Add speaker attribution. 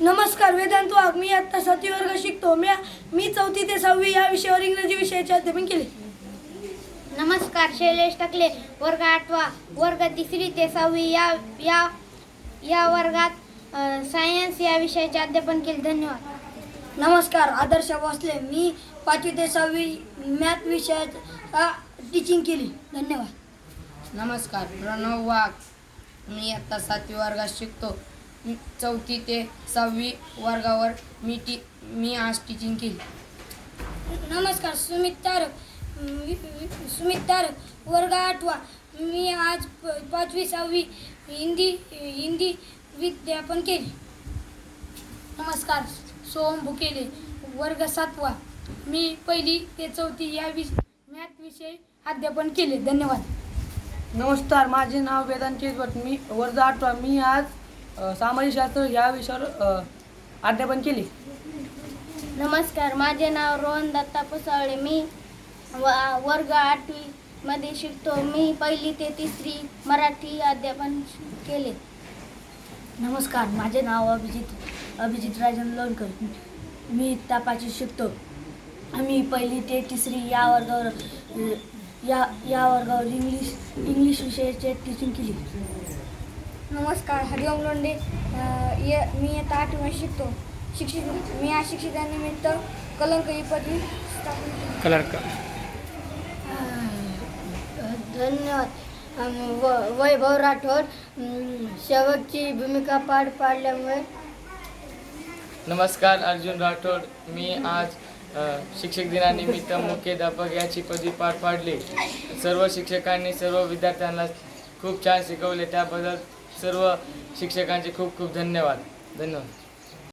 Speaker 1: नमस्कार वेदांत वाघ. मी आत्ता सातवी वर्ग शिकतो. मी मी चौथी ते सहावी या विषयावर इंग्रजी विषयाचे अध्यापन केले.
Speaker 2: नमस्कार शैलेश टकले. वर्ग आठवा वर्ग तिसरी ते सहावी या या या वर्गात सायन्स या विषयाचे अध्यापन केले. धन्यवाद.
Speaker 1: नमस्कार आदर्श भोसले. मी पाचवी ते सहावी मॅथ विषयात टीचिंग केली. धन्यवाद.
Speaker 3: नमस्कार प्रणव वाघ. मी आता सातवी वर्गात शिकतो. चौथी ते सहावी वर्गावर मी टी मी आज टीचिंग केली.
Speaker 1: नमस्कार सुमित तारक. सुमित तारक. वर्ग आठवा. मी आज प- पाचवी सहावी हिंदी हिंदी विद्यापन केले. नमस्कार सोहम भुकेले वर्ग सातवा. मी पहिली ते चौथी या विष मॅथ विषयी अध्यापन केले. धन्यवाद.
Speaker 4: नमस्कार माझे नाव वेदांत केसवट मी वर्ग आठवा. मी आज अ, सामाजिक शास्त्र या विषयावर अध्यापन केले.
Speaker 2: नमस्कार माझे नाव रोहन दत्ता पुसावळे. मी व वर्ग आठवी मध्ये शिकतो. मी पहिली ते तिसरी मराठी अध्यापन केले.
Speaker 1: नमस्कार माझे नाव अभिजित अभिजित राजन लोणकर. मी इत्ता पाचवी शिकतो. आम्ही पहिली ते तिसरी या वर्गावर या या वर्गावर इंग्लिश इंग्लिश विषयाचे टीचिंग केली.
Speaker 2: नमस्कार हरिओम लोंडे. मी आता आठवी शिकतो. शिक्षिक मी आज शिक्षकांनिमित्त कलंक ही पदवी स्थापन केली.
Speaker 4: कलर
Speaker 2: धन्यवाद. अम, व- वैभव राठोड अम, शेवटची भूमिका पार पाडल्यामुळे.
Speaker 5: नमस्कार अर्जुन राठोड. मी आज शिक्षक दिनानिमित्त मुख्याध्यापक याची पदवी पार पाडली. सर्व शिक्षकांनी सर्व विद्यार्थ्यांना खूप छान शिकवले. त्याबद्दल सर्व शिक्षकांचे खूप खूप धन्यवाद. धन्यवाद.